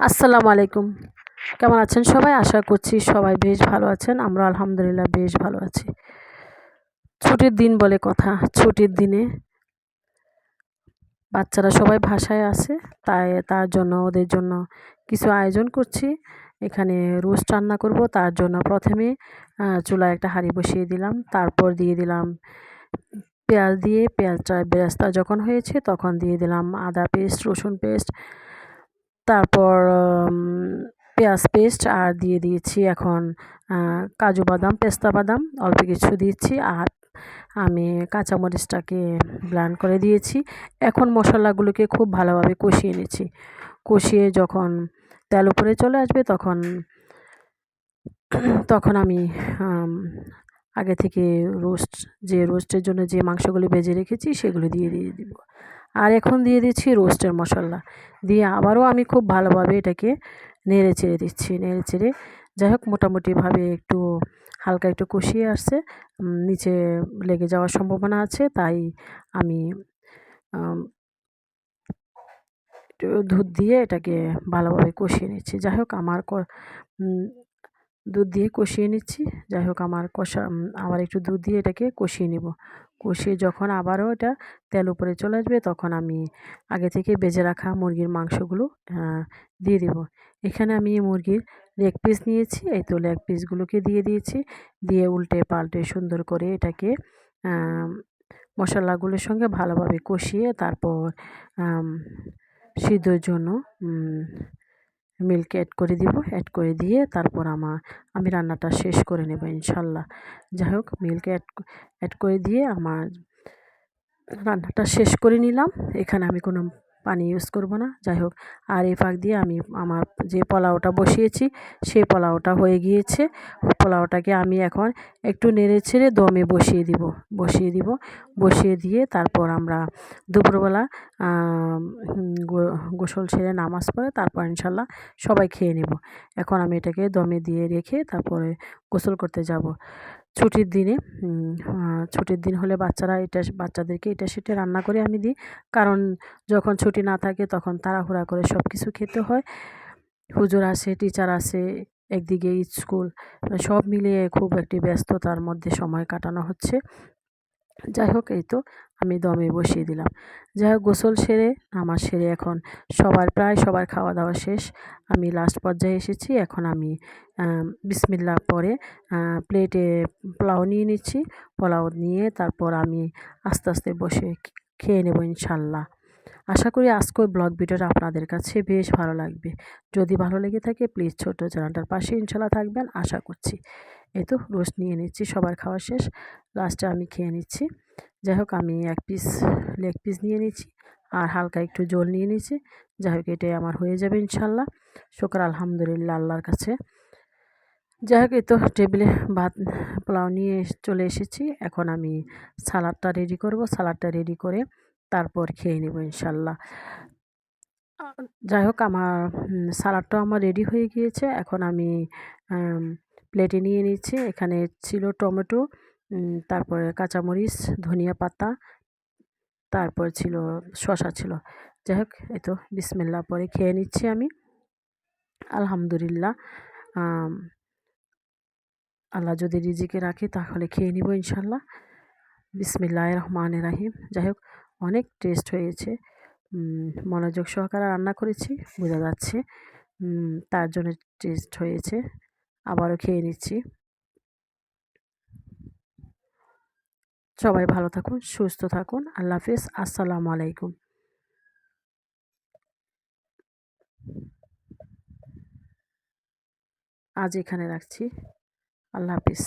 আসসালামু আলাইকুম। কেমন আছেন সবাই? আশা করছি সবাই বেশ ভালো আছেন। আমরা আলহামদুলিল্লাহ বেশ ভালো আছি। ছুটির দিন বলে কথা, ছুটির দিনে বাচ্চারা সবাই ভাষায় আছে, তাই তার জন্য ওদের জন্য কিছু আয়োজন করছি। এখানে রোস্ট রান্না করব, তার জন্য প্রথমে চুলায় একটা হাঁড়ি বসিয়ে দিলাম। তারপর দিয়ে দিলাম পেঁয়াজ দিয়ে, পেঁয়াজটা বেরাস্তা যখন হয়েছে তখন দিয়ে দিলাম আদা পেস্ট, রসুন পেস্ট তারপর পেঁয়াজ পেস্ট আর দিয়ে দিয়েছি এখন কাজু বাদাম, পেস্তা বাদাম, অল্প কিছু দিয়েছি আর আমি কাঁচামরিচটাকে ব্লান্ড করে দিয়েছি। এখন মশলাগুলোকে খুব ভালোভাবে কষিয়ে নিচ্ছি। কষিয়ে যখন তেল উপরে চলে আসবে তখন তখন আমি, আগে থেকে রোস্ট, যে রোস্টের জন্য যে মাংসগুলি ভেজে রেখেছি সেগুলো দিয়ে দিয়ে দিব। আর এখন দিয়ে দিচ্ছি রোস্টের মশলা। দিয়ে আবারও আমি খুব ভালোভাবে এটাকে নেড়ে চেড়ে দিচ্ছি, নেড়ে চেড়ে। যাই হোক, মোটামুটিভাবে একটু হালকা একটু কষিয়ে আসছে। নিচে লেগে যাওয়ার সম্ভাবনা আছে, তাই আমি একটু দুধ দিয়ে এটাকে ভালোভাবে কষিয়ে নিচ্ছি। যাই হোক, আমার দুধ দিয়ে কষিয়ে নিচ্ছি। যাই হোক, আমার কষা আবার একটু দুধ দিয়ে এটাকে কষিয়ে নিব। কষিয়ে যখন আবারও এটা তেল উপরে চলে আসবে, তখন আমি আগে থেকে বেজে রাখা মুরগির মাংসগুলো দিয়ে দিব। এখানে আমি মুরগির লেগ পিস নিয়েছি। এই তো লেগ পিসগুলোকে দিয়ে দিয়েছি। দিয়ে উল্টে পাল্টে সুন্দর করে এটাকে মশলাগুলোর সঙ্গে ভালোভাবে কষিয়ে তারপর সিদ্ধর জন্য মিল্ক অ্যাড করে দিব। অ্যাড করে দিয়ে তারপর আমার আমি রান্নাটা শেষ করে নেব ইনশাল্লাহ। যাই হোক, মিল্ক অ্যাড অ্যাড করে দিয়ে আমার রান্নাটা শেষ করে নিলাম। এখানে আমি কোনো পানি ইউজ করব না। যাই হোক, আর এই ফাঁক দিয়ে আমি আমার যে পোলাওটা বসিয়েছি সেই পোলাওটা হয়ে গিয়েছে। পোলাওটাকে আমি এখন একটু নেড়ে ছেড়ে দমে বসিয়ে দিব বসিয়ে দিব। বসিয়ে দিয়ে তারপর আমরা দুপুরবেলা গোসল ছেড়ে নামাজ পড়ে তারপর ইনশাল্লাহ সবাই খেয়ে নেব। এখন আমি এটাকে দমে দিয়ে রেখে তারপরে গোসল করতে যাব। ছুটির দিনে ছুটির দিন হলে বাচ্চারা এটা বাচ্চাদেরকে এটা সেটা রান্না করে আমি দিই। কারণ যখন ছুটি না থাকে তখন তাড়াহুড়া করে সব কিছু খেতে হয়। হুজুর আসে, টিচার আসে, একদিকে স্কুল সব মিলিয়ে খুব একটি ব্যস্ততার মধ্যে সময় কাটানো হচ্ছে। যাই হোক, এই তো আমি দমে বসিয়ে দিলাম। যাই হোক, গোসল সেরে আমার সেরে এখন সবার, প্রায় সবার খাওয়া দাওয়া শেষ। আমি লাস্ট পর্যায়ে এসেছি, এখন আমি বিসমিল্লা পরে প্লেটে পোলাও নিয়ে নিচ্ছি। পোলাও নিয়ে তারপর আমি আস্তে আস্তে বসে খেয়ে নেব ইনশাল্লাহ। আশা করি আজকের ব্লগ ভিডিওটা আপনাদের কাছে বেশ ভালো লাগবে। যদি ভালো লেগে থাকে প্লিজ ছোট চ্যানেলটার পাশে ইনশাল্লাহ থাকবেন, আশা করছি। এই তো রোস্ট নিয়ে নিচ্ছি, সবার খাওয়া শেষ। লাস্টে আমি খেয়ে নিচ্ছি। যাই হোক, আমি এক পিস লেগ পিস নিয়ে নিচ্ছি আর হালকা একটু জল নিয়ে নিচ্ছি। যাই হোক, এটাই আমার হয়ে যাবে ইনশাল্লাহ। শোকর, আলহামদুলিল্লাহ, আল্লাহর কাছে। যাই হোক এই তো টেবিলে ভাত, পোলাও নিয়ে চলে এসেছি। এখন আমি সালাডটা রেডি করব। সালাডটা রেডি করে তারপর খেয়ে নেব ইনশাল্লাহ। যাই হোক আমার সালাডটাও আমার রেডি হয়ে গিয়েছে। এখন আমি প্লেটে নিয়ে নিচ্ছি। এখানে ছিল টমেটো তারপরে কাঁচামরিচ, ধনিয়া পাতা, তারপর ছিল শশা ছিল। যাই হোক, এই তো বিসমিল্লা পরে খেয়ে নিচ্ছি আমি। আলহামদুলিল্লাহ আল্লাহ যদি রিজিকে রাখে তাহলে খেয়ে নিব ইনশাল্লাহ। বিসমিল্লাহ রহমান রাহিম। যাই হোক অনেক টেস্ট হয়েছে। মনোযোগ সহকারে রান্না করেছি, বোঝা যাচ্ছে। তার জন্য টেস্ট হয়েছে। আবারও খেয়ে নিচ্ছি। সবাই ভালো থাকুন, সুস্থ থাকুন। আল্লাহ হাফিজ। আসসালামু আলাইকুম। আজ এখানে রাখছি। আল্লাহ হাফিজ।